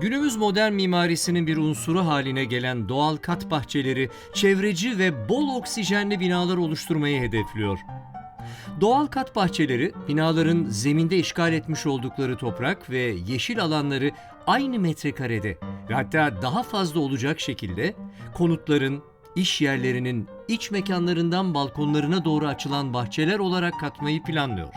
Günümüz modern mimarisinin bir unsuru haline gelen doğal kat bahçeleri, çevreci ve bol oksijenli binalar oluşturmayı hedefliyor. Doğal kat bahçeleri, binaların zeminde işgal etmiş oldukları toprak ve yeşil alanları aynı metrekarede ve hatta daha fazla olacak şekilde konutların, iş yerlerinin iç mekanlarından balkonlarına doğru açılan bahçeler olarak katmayı planlıyor.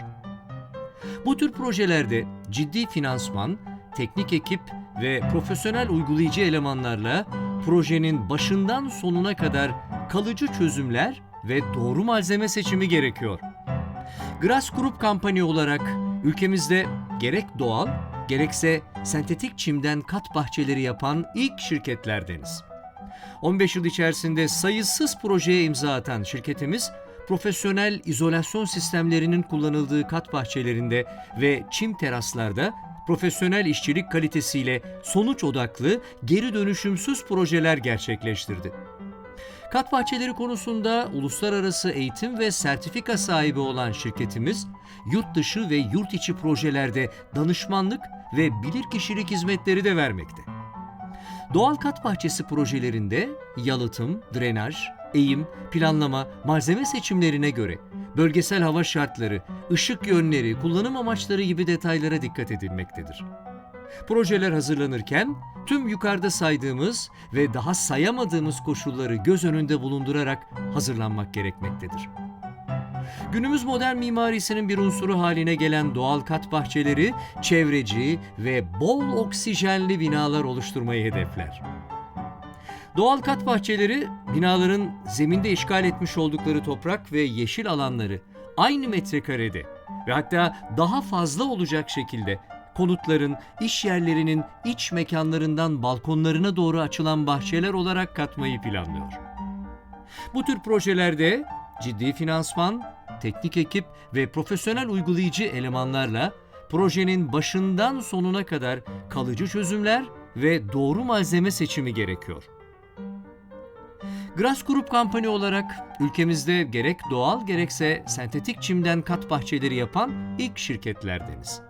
Bu tür projelerde ciddi finansman, teknik ekip ve profesyonel uygulayıcı elemanlarla projenin başından sonuna kadar kalıcı çözümler ve doğru malzeme seçimi gerekiyor. Grass Group Company olarak ülkemizde gerek doğal gerekse sentetik çimden kat bahçeleri yapan ilk şirketlerdeniz. 15 yıl içerisinde sayısız projeye imza atan şirketimiz, profesyonel izolasyon sistemlerinin kullanıldığı kat bahçelerinde ve çim teraslarda profesyonel işçilik kalitesiyle sonuç odaklı, geri dönüşümsüz projeler gerçekleştirdi. Kat bahçeleri konusunda uluslararası eğitim ve sertifika sahibi olan şirketimiz, yurt dışı ve yurt içi projelerde danışmanlık ve bilirkişilik hizmetleri de vermekte. Doğal kat bahçesi projelerinde yalıtım, drenaj, eğim, planlama, malzeme seçimlerine göre bölgesel hava şartları, ışık yönleri, kullanım amaçları gibi detaylara dikkat edilmektedir. Projeler hazırlanırken tüm yukarıda saydığımız ve daha sayamadığımız koşulları göz önünde bulundurarak hazırlanmak gerekmektedir. Günümüz modern mimarisinin bir unsuru haline gelen doğal kat bahçeleri, çevreci ve bol oksijenli binalar oluşturmayı hedefler. Doğal kat bahçeleri, binaların zeminde işgal etmiş oldukları toprak ve yeşil alanları aynı metrekarede ve hatta daha fazla olacak şekilde konutların, iş yerlerinin iç mekanlarından balkonlarına doğru açılan bahçeler olarak katmayı planlıyor. Bu tür projelerde ciddi finansman, teknik ekip ve profesyonel uygulayıcı elemanlarla projenin başından sonuna kadar kalıcı çözümler ve doğru malzeme seçimi gerekiyor. Grass Group Company olarak ülkemizde gerek doğal gerekse sentetik çimden kat bahçeleri yapan ilk şirketlerdeniz.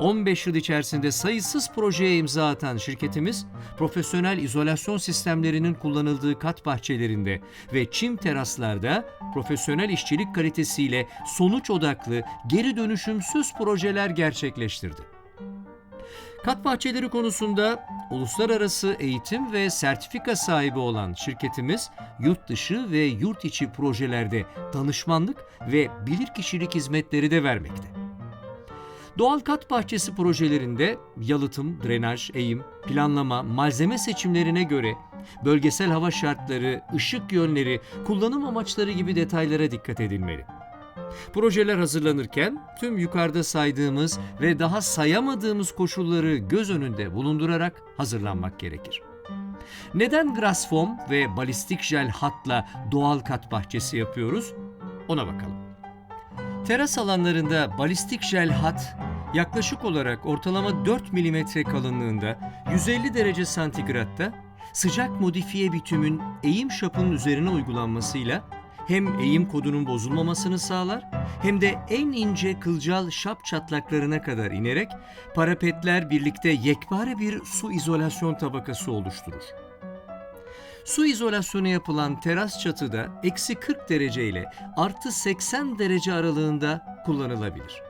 15 yıl içerisinde sayısız projeye imza atan şirketimiz, profesyonel izolasyon sistemlerinin kullanıldığı kat bahçelerinde ve çim teraslarda profesyonel işçilik kalitesiyle sonuç odaklı, geri dönüşümsüz projeler gerçekleştirdi. Kat bahçeleri konusunda uluslararası eğitim ve sertifika sahibi olan şirketimiz yurt dışı ve yurt içi projelerde danışmanlık ve bilirkişilik hizmetleri de vermekte. Doğal kat bahçesi projelerinde yalıtım, drenaj, eğim, planlama, malzeme seçimlerine göre bölgesel hava şartları, ışık yönleri, kullanım amaçları gibi detaylara dikkat edilmeli. Projeler hazırlanırken tüm yukarıda saydığımız ve daha sayamadığımız koşulları göz önünde bulundurarak hazırlanmak gerekir. Neden grass foam ve balistik jel hatla doğal kat bahçesi yapıyoruz? Ona bakalım. Teras alanlarında balistik jel hat yaklaşık olarak ortalama 4 mm kalınlığında 150 derece santigratta sıcak modifiye bitümün eğim şapının üzerine uygulanmasıyla hem eğim kodunun bozulmamasını sağlar hem de en ince kılcal şap çatlaklarına kadar inerek parapetler birlikte yekpare bir su izolasyon tabakası oluşturur. Su izolasyonu yapılan teras çatıda eksi 40 derece ile artı 80 derece aralığında kullanılabilir.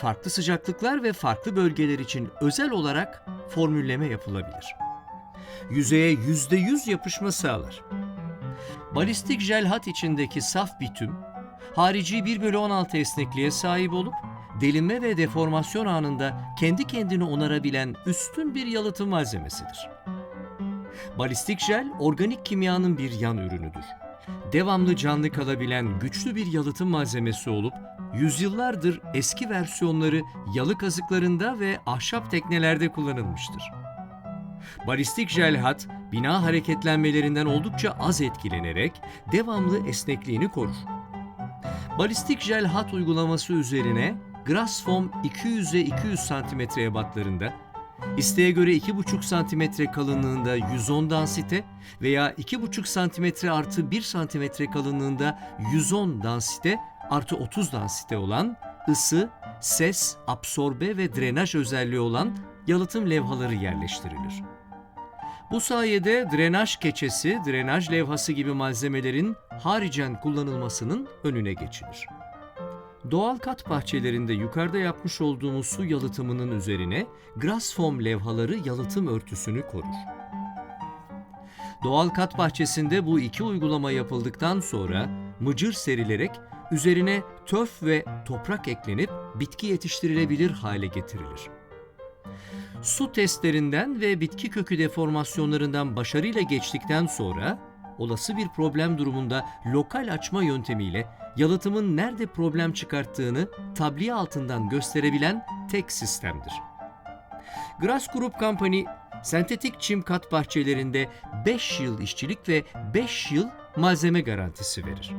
Farklı sıcaklıklar ve farklı bölgeler için özel olarak formülleme yapılabilir. Yüzeye %100 yapışma sağlar. Balistik jel hat içindeki saf bitüm, harici 1 bölü 16 esnekliğe sahip olup, delinme ve deformasyon anında kendi kendini onarabilen üstün bir yalıtım malzemesidir. Balistik jel, organik kimyanın bir yan ürünüdür. Devamlı canlı kalabilen güçlü bir yalıtım malzemesi olup, yüzyıllardır eski versiyonları yalı kazıklarında ve ahşap teknelerde kullanılmıştır. Balistik jel hat, bina hareketlenmelerinden oldukça az etkilenerek devamlı esnekliğini korur. Balistik jel hat uygulaması üzerine Grass Foam 200'e 200 cm ebatlarında, isteğe göre 2,5 cm kalınlığında 110 dansite veya 2,5 cm artı 1 cm kalınlığında 110 dansite artı 30 dansite olan ısı, ses, absorbe ve drenaj özelliği olan yalıtım levhaları yerleştirilir. Bu sayede drenaj keçesi, drenaj levhası gibi malzemelerin haricen kullanılmasının önüne geçilir. Doğal kat bahçelerinde yukarıda yapmış olduğumuz su yalıtımının üzerine grass foam levhaları yalıtım örtüsünü korur. Doğal kat bahçesinde bu iki uygulama yapıldıktan sonra mıcır serilerek üzerine töf ve toprak eklenip bitki yetiştirilebilir hale getirilir. Su testlerinden ve bitki kökü deformasyonlarından başarıyla geçtikten sonra olası bir problem durumunda lokal açma yöntemiyle yalıtımın nerede problem çıkarttığını tabliye altından gösterebilen tek sistemdir. Grass Group Company sentetik çim kat bahçelerinde 5 yıl işçilik ve 5 yıl malzeme garantisi verir.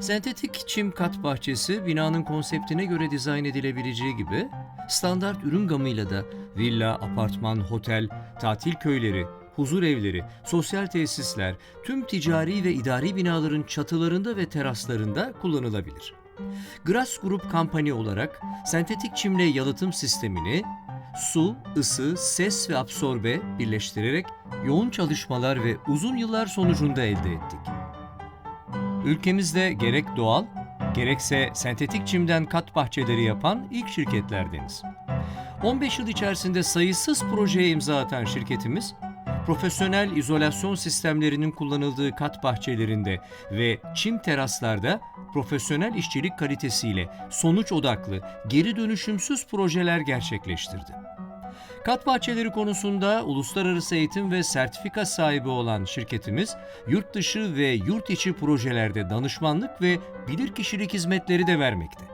Sentetik çim kat bahçesi binanın konseptine göre dizayn edilebileceği gibi standart ürün gamıyla da villa, apartman, otel, tatil köyleri, huzur evleri, sosyal tesisler, tüm ticari ve idari binaların çatılarında ve teraslarında kullanılabilir. Grass Group Company olarak sentetik çimle yalıtım sistemini su, ısı, ses ve absorbe birleştirerek yoğun çalışmalar ve uzun yıllar sonucunda elde ettik. Ülkemizde gerek doğal, gerekse sentetik çimden kat bahçeleri yapan ilk şirketlerdeniz. 15 yıl içerisinde sayısız projeye imza atan şirketimiz, profesyonel izolasyon sistemlerinin kullanıldığı kat bahçelerinde ve çim teraslarda profesyonel işçilik kalitesiyle sonuç odaklı, geri dönüşümsüz projeler gerçekleştirdi. Kat bahçeleri konusunda uluslararası eğitim ve sertifika sahibi olan şirketimiz, yurt dışı ve yurt içi projelerde danışmanlık ve bilirkişilik hizmetleri de vermekte.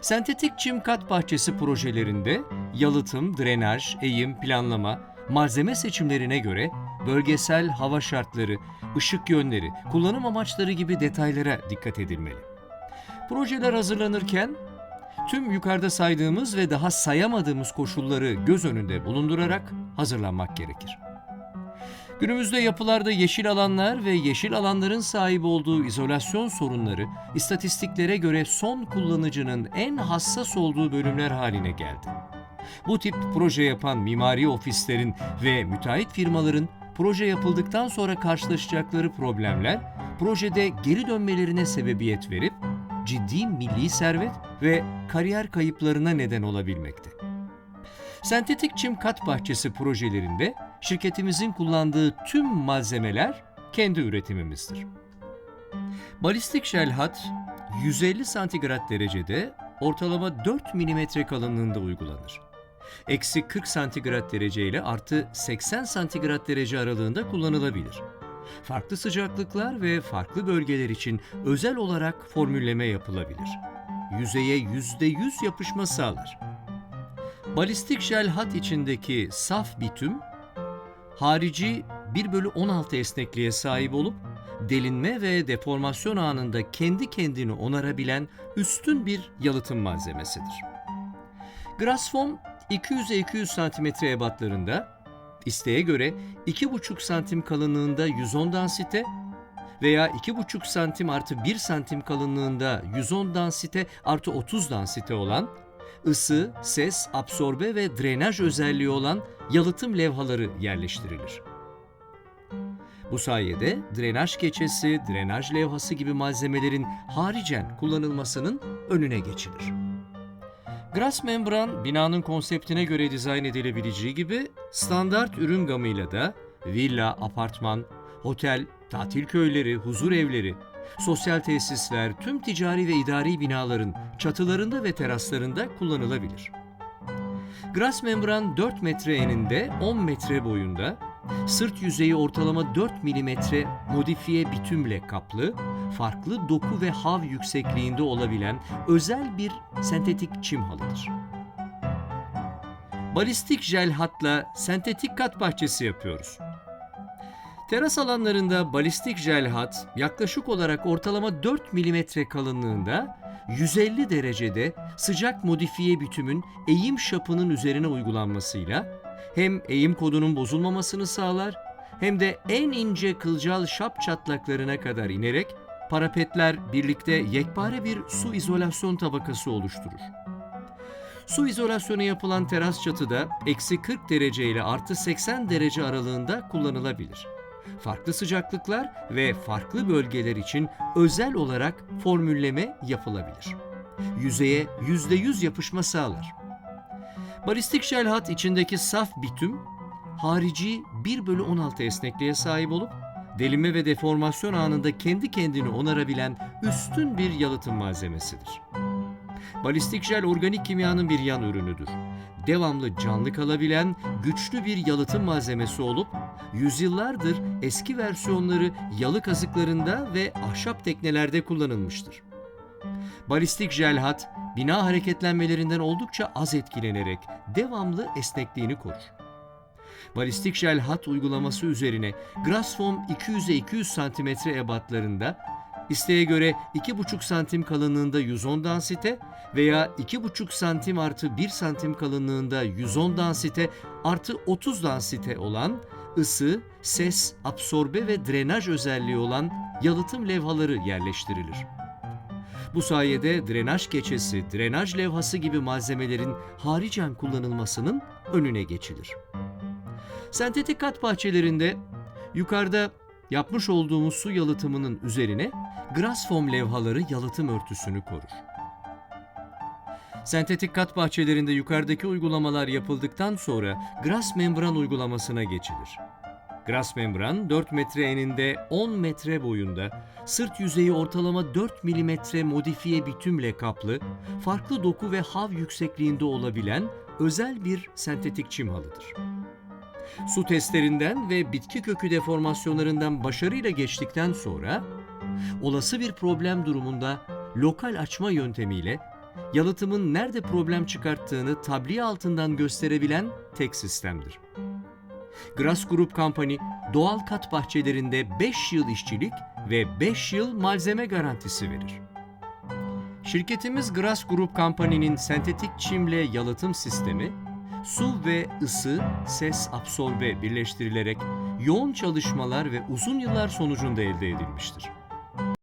Sentetik çim kat bahçesi projelerinde yalıtım, drenaj, eğim, planlama, malzeme seçimlerine göre bölgesel hava şartları, ışık yönleri, kullanım amaçları gibi detaylara dikkat edilmeli. Projeler hazırlanırken tüm yukarıda saydığımız ve daha sayamadığımız koşulları göz önünde bulundurarak hazırlanmak gerekir. Günümüzde yapılarda yeşil alanlar ve yeşil alanların sahip olduğu izolasyon sorunları istatistiklere göre son kullanıcının en hassas olduğu bölümler haline geldi. Bu tip proje yapan mimari ofislerin ve müteahhit firmaların proje yapıldıktan sonra karşılaşacakları problemler projede geri dönmelerine sebebiyet verip ciddi milli servet ve kariyer kayıplarına neden olabilmekte. Sentetik çim kat bahçesi projelerinde şirketimizin kullandığı tüm malzemeler kendi üretimimizdir. Balistik jel hat 150 santigrat derecede ortalama 4 mm kalınlığında uygulanır. Eksi 40 santigrat derece ile artı 80 santigrat derece aralığında kullanılabilir. Farklı sıcaklıklar ve farklı bölgeler için özel olarak formülleme yapılabilir. Yüzeye %100 yapışma sağlar. Balistik jel hat içindeki saf bitüm, harici 1 bölü 16 esnekliğe sahip olup delinme ve deformasyon anında kendi kendini onarabilen üstün bir yalıtım malzemesidir. Grass foam 200'e 200 cm ebatlarında, isteğe göre 2,5 santim kalınlığında 110 dansite veya 2,5 santim artı 1 santim kalınlığında 110 dansite artı 30 dansite olan ısı, ses, absorbe ve drenaj özelliği olan yalıtım levhaları yerleştirilir. Bu sayede drenaj keçesi, drenaj levhası gibi malzemelerin haricen kullanılmasının önüne geçilir. Grass membran binanın konseptine göre dizayn edilebileceği gibi standart ürün gamıyla da villa, apartman, otel, tatil köyleri, huzur evleri, sosyal tesisler, tüm ticari ve idari binaların çatılarında ve teraslarında kullanılabilir. Grass membran 4 metre eninde 10 metre boyunda, sırt yüzeyi ortalama 4 milimetre modifiye bitümle kaplı, farklı doku ve hav yüksekliğinde olabilen özel bir sentetik çim halıdır. Balistik jel hatla sentetik kat bahçesi yapıyoruz. Teras alanlarında balistik jel hat yaklaşık olarak ortalama 4 mm kalınlığında 150 derecede sıcak modifiye bitümün eğim şapının üzerine uygulanmasıyla hem eğim kodunun bozulmamasını sağlar hem de en ince kılcal şap çatlaklarına kadar inerek parapetler birlikte yekpare bir su izolasyon tabakası oluşturur. Su izolasyonu yapılan teras çatıda eksi 40 derece ile artı 80 derece aralığında kullanılabilir. Farklı sıcaklıklar ve farklı bölgeler için özel olarak formülleme yapılabilir. Yüzeye %100 yapışma sağlar. Balistik jel hat içindeki saf bitüm, harici 1 bölü 16 esnekliğe sahip olup, delinme ve deformasyon anında kendi kendini onarabilen üstün bir yalıtım malzemesidir. Balistik jel organik kimyanın bir yan ürünüdür. Devamlı canlı kalabilen güçlü bir yalıtım malzemesi olup, yüzyıllardır eski versiyonları yalı kazıklarında ve ahşap teknelerde kullanılmıştır. Balistik jel hat, bina hareketlenmelerinden oldukça az etkilenerek devamlı esnekliğini korur. Balistik jel hat uygulaması üzerine Grassfoam 200'e 200 cm ebatlarında, isteğe göre 2,5 santim kalınlığında 110 dansite veya 2,5 santim artı 1 santim kalınlığında 110 dansite artı 30 dansite olan ısı, ses, absorbe ve drenaj özelliği olan yalıtım levhaları yerleştirilir. Bu sayede drenaj keçesi, drenaj levhası gibi malzemelerin haricen kullanılmasının önüne geçilir. Sentetik kat bahçelerinde yukarıda yapmış olduğumuz su yalıtımının üzerine Grassfoam levhaları yalıtım örtüsünü korur. Sentetik kat bahçelerinde yukarıdaki uygulamalar yapıldıktan sonra grass membran uygulamasına geçilir. Grass membran 4 metre eninde 10 metre boyunda, sırt yüzeyi ortalama 4 milimetre modifiye bitümle kaplı, farklı doku ve hav yüksekliğinde olabilen özel bir sentetik çim halıdır. Su testlerinden ve bitki kökü deformasyonlarından başarıyla geçtikten sonra, olası bir problem durumunda lokal açma yöntemiyle yalıtımın nerede problem çıkarttığını tabliğ altından gösterebilen tek sistemdir. Grass Group Company doğal kat bahçelerinde 5 yıl işçilik ve 5 yıl malzeme garantisi verir. Şirketimiz Grass Group Company'nin sentetik çimle yalıtım sistemi, su ve ısı, ses absorbe birleştirilerek yoğun çalışmalar ve uzun yıllar sonucunda elde edilmiştir.